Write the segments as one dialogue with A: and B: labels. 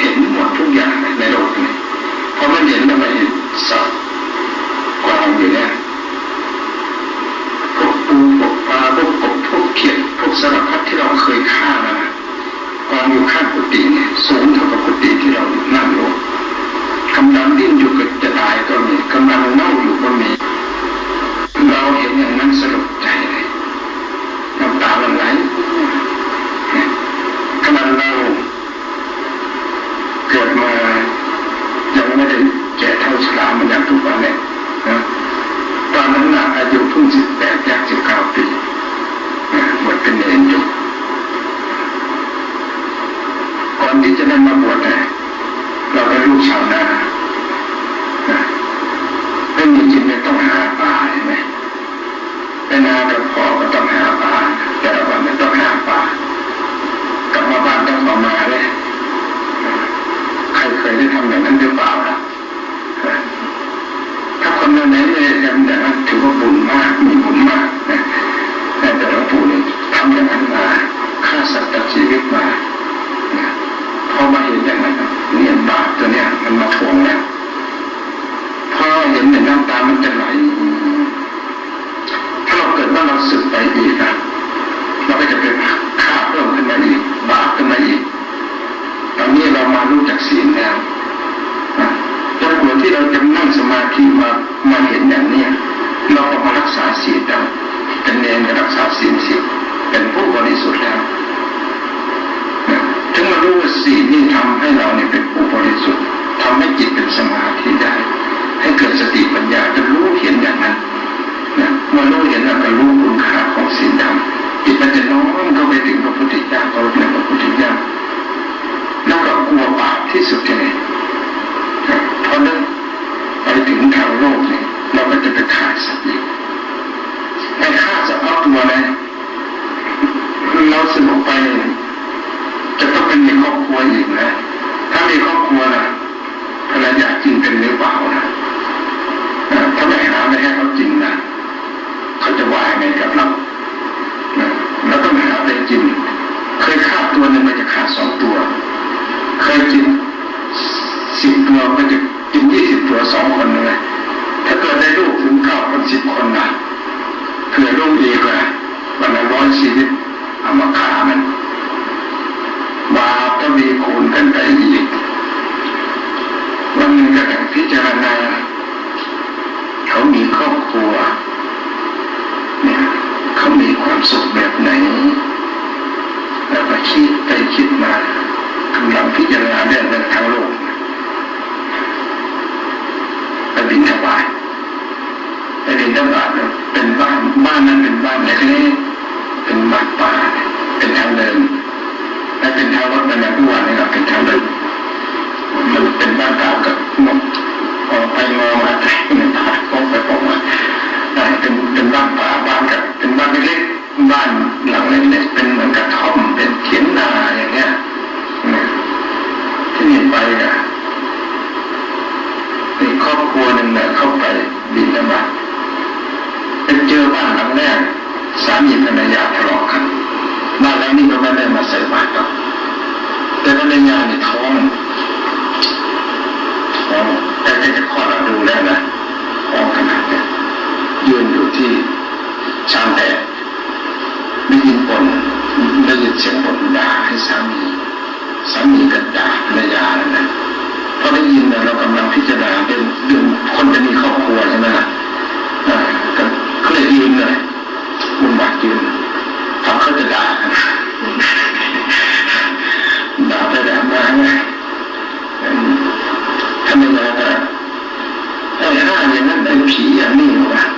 A: เห็นหมดทุกอย่างในโลกนี้พอมันเห็นแล้วมันเห็นสัตว์กวางอยู่เนี่ยพวกปูพวกปลาพวกกบพวกเขียดพวกสารพัดที่เราเคยฆ่านะกวางอยู่ข้างกุฏิ ที่เราจะนั่งสมาธิมามาเห็นอย่างเนี้ยเราก็มารักษาศีลแล้วเป็นเนรรักษาศีลสิเป็นผู้บริสุทธิ์แล้วถึงมารู้ว่าศีลนี่ทำให้เราเนี่ยเป็นผู้บริสุทธิ์ทำให้จิตเป็นสมาธิได้ ให้เกิดสติปัญญาจะรู้เห็นอย่างนั้นนะเมื่อรู้เห็นแล้วก็รู้คุณค่าของศีลธรรมจิตมันจะน้อมเข้าไปถึงพระพุทธเจ้าเคารพในพระพุทธเจ้าแล้วก็กลัวบาปที่สุดเลย ไป มีคูณกันไปอีกวันหนึ่งก็แต่งพิจารณาเขามีครอบครัวเนี่ยเขามีความสุขแบบไหน แล้วก็คิดไปคิดมากำลังพิจารณาเรื่องทางโลกไปบินทบาทไปบินทบาทเป็นบ้านบ้านนั้นเป็นบ้านเล็กๆเป็นบ้านป่าเป็นทางเดิน และเป็นทารถเป็นแบบผู้ว่านี่เราเป็นทางเดินมันเป็นบ้านเก่ากับงงออกไปงอมาเนี่ยผ่านงไปออกมาเป็นเป็นบ้านป่าบ้านกับเป็นบ้านเล็กๆบ้านหลังเล็กๆเป็นเหมือนกับท่อมเป็นเขียนนาอย่างเงี้ยที่นี่ไปอะมีครอบครัวหนึ่งเนี่ยเข้าไปบินมาเป็นเจอบ้านหลังแรกสามีภรรยา นหลังนี้ก็ไม่ได้มาใส่บาตรหรอกแต่ภรรยาเนี่ยท้องท้องแต่จะคลอดดูแล้วนะท้องขนาดเนี้ยยืนอยู่ที่ชามแดดได้ยินบนได้ยินเสียงบนด่าให้สามีสามีกันด่าภรรยาแล้วนะพอได้ยินเนี่ยเรากำลังพิจารณาเรื่องเรื่องคนจะมีครอบครัวใช่ไหมล่ะก็เลยยืนเลยมุมบาดยืนทำเขาจะด่า ดาไปด่ามาไงทำไมเราก็ไอ้ห้าอย่างนั้นไอ้ผีอย่างนี้ว่าไปเ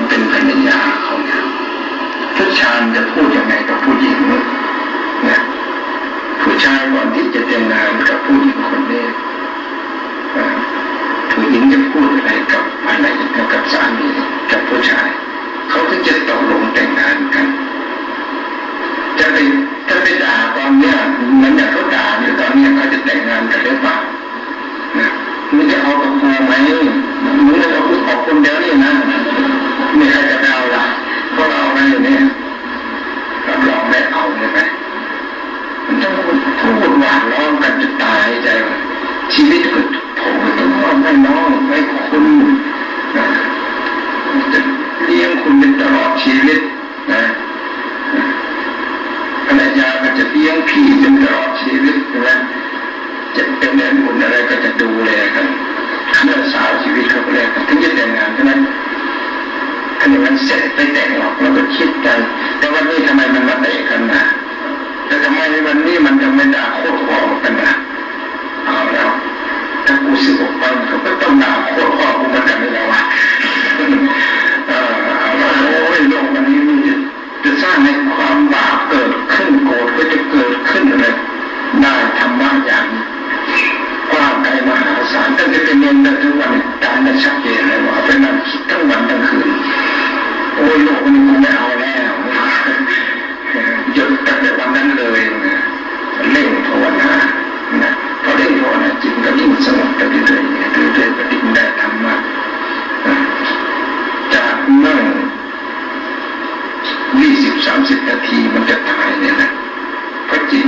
A: จะยอมเป็นภรรยาเขาเนี่ยผู้ชายจะพูดยังไงกับผู้หญิงเนี่ยผู้ชายก่อนที่จะแต่งงานกับผู้หญิงคนนี้ผู้หญิงจะพูดอะไรกับอะไรกับสามีกับผู้ชาย เขาถึงจะตกลงแต่งงานกัน จะไปจะไปด่าตอนเนี้ยมันอยากเขาด่าอยู่ตอนเนี้ยเขาจะแต่งงานกันหรือเปล่านะมึงจะเอากับกูไหม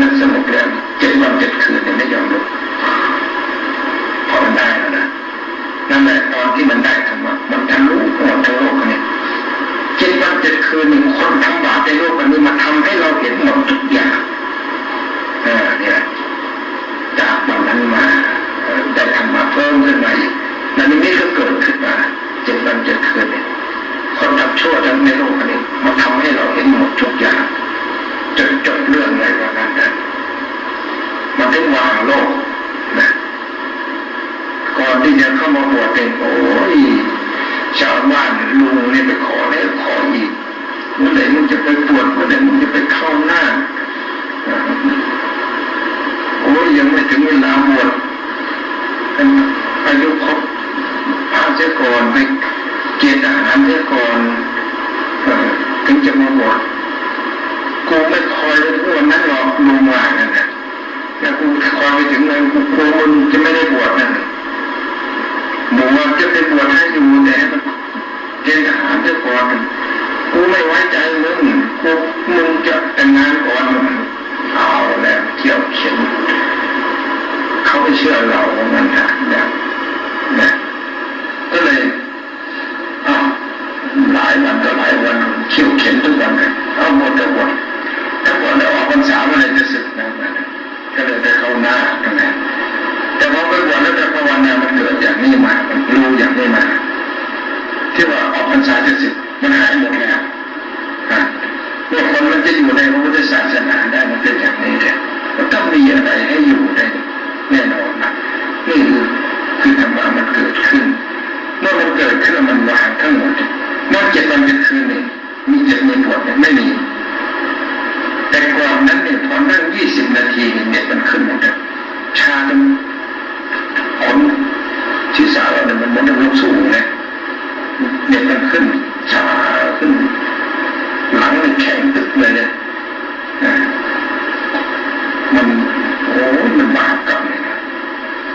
A: มันสงบแล้วเจ็ดวันเจ็ดคืนเนี่ยไม่ยอมลุกพอมันได้แล้วนะนั่นแหละตอนที่มันได้ธรรมะมันทะลุหมดทั้งโลกเนี่ยเจ็ดวันเจ็ดคืนหนึ่งคนทำบาปในโลกนี้มาทำให้เราเห็นหมดทุกอย่างเออเนี่ยจากวันนั้นมาได้ธรรมะเพิ่มขึ้นมาอีกนั่นนี่ก็เกิดขึ้นมาเจ็ดวันเจ็ดคืนเนี่ยคนทำชั่วทั้งในโลกนี้มาทำให้เราเห็นหมดทุกอย่าง มันถึงวางโลกนะก่อนที่จะเข้ามาบวชเป็นโอ้ยชาวบ้านลุงเนี่ยไปขอแล้วขออีกเมื่อไหร่มึงจะไปบวชเมื่อไหร่มึงจะไปเข้าหน้าโอ้ยยังไม่ถึงเวลาบวชอายุครบพาเจ้าก่อนไปเกณฑ์ทหารเจ้าก่อนถึงจะมาบวชกูไม่คอยวันนั้นหรอกลุงว่านั่นนะ แต่กูคอยไปถึงเลยกูกลัวมึงจะไม่ได้บวชนั่นบวชจะเป็นบวชให้อยู่แต่เกณฑ์ทหารจ้าก่อนกูไม่ไว้ใจมึงกูมึงจะแต่งงานก่อนเอาแล้วเที่ยวเขียนเขาไม่เชื่อเราว่ามันนะเนี่ยนะก็เลยอ้าวหลายวันก็หลายวันเขี่ยวเข็นทุกวันเลยเอาหมดทั้งหมดทั้งหมดแล้วออกพรรษาเมื่อไรจะ สึกนะก็เลยไปเข้าหน้าตรงนั้นแต่พอไปบวชแล้วแต่ภาวนามันเกิดอย่างนี้มา มันรู้อย่างนี้มาที่ว่าออกพรรษาจะสึกมันหายหมดแล้วเมื่อคนมันจะอยู่ในพระพุทธศาสนาได้มันเป็นอย่างนี้แหละมันต้องมีอะไรให้อยู่ได้แน่นอนนะนี่คือคือธรรมะมันเกิดขึ้น เมื่อมันเกิดขึ้นมันวางทั้งหมดนอกจากวันเป็นคืนหนึ่งมีเจ็ดมีปวดไม่มีแต่ก่อนนั้นเนี่ยพอนั่งยี่สิบนาทีเนี่ย มันขึ้นหมดแล้วชาจนขนที่สาวเนี่ยมันมันลุกสูงเลยเนี่ยมันขึ้นชาขึ้นหลังมันแข็งตึกเลยเนี่ยมันโอ้มันบาปกรรมเลยนะ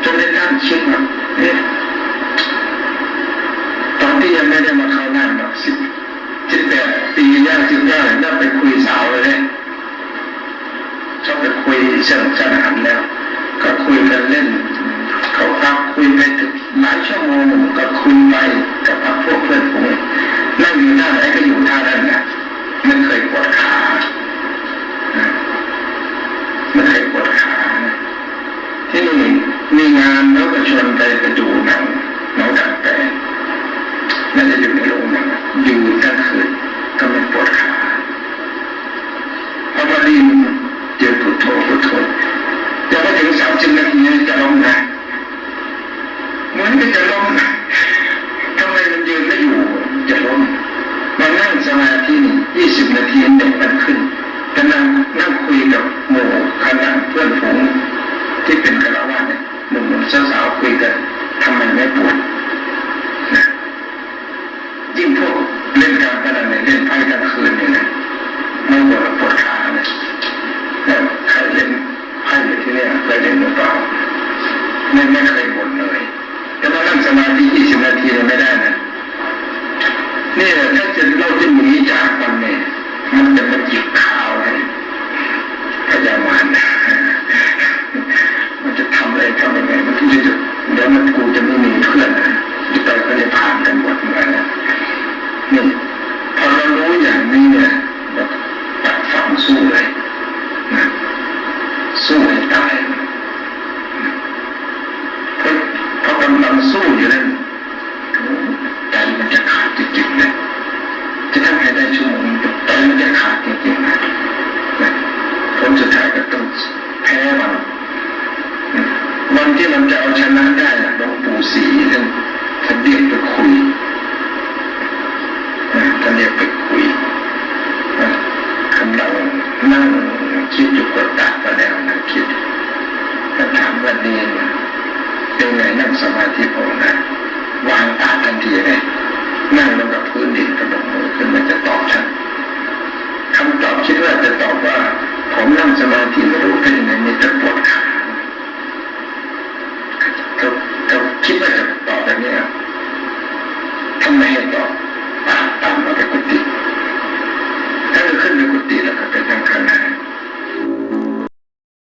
A: จนได้นั่งคิดว่าเอ๊ะตอนที่ยังไม่ได้มาเข้าหน้าหรอกสิบสิบแปดปีย่างสิบเก้านั่งไปคุยสาวเลยชอบไป คุยเชิงสนานแล้ว ก็คุยกันเล่นเขาพักคุยไปถึงหลายชั่วโมงก็คุยไปกับพวกเพื่อนผมนั่งอยู่ท่าไหนก็อยู่ท่านั้นนะไม่เคยปวดขาไม่เคยปวดขาที่นี่มีงานแล้วก็ชวนไปไปดูหนัง มันก็จะล้มทำไมมันยืนไม่อยู่จะล้มมานั่งสมาธิยี่สิบนาทีเด็กมันขึ้นกำลังนั่งคุยกับหมู่คณะเพื่อนฝูงที่เป็นคารวะเนี่ยหนุ่มสาวสคุยกันทำไมไม่ปวดยิ่งพวกเล่นการพนันเนี่เล่นไพ่กลางคืนเนี่ยนะไม่ปวดปวดขาเนี่ยแล้ใครเล่นไพ่อยู่ที่เนี่ยเคยเล่นหรือเปล่าไม่ไม่เคย สมาธิยี่สิบนาทีเราไม่ได้นะนี่แหละถ้าจะเราจะหนีจากมันเนี่ยมันจะมาจิกขา สุดท้ายก็ต้องแพ้มันวันที่มันจะเอาชนะได้หลวงปู่ศรีท่านท่านเรียกไปคุยท่านเรียกไปคุยกำลังนั่งคิดอยู่กดตัดมาแล้วนั่งคิดท่านถามว่านี่เป็นไงนั่งสมาธิผมนะวางตาทันทีเลย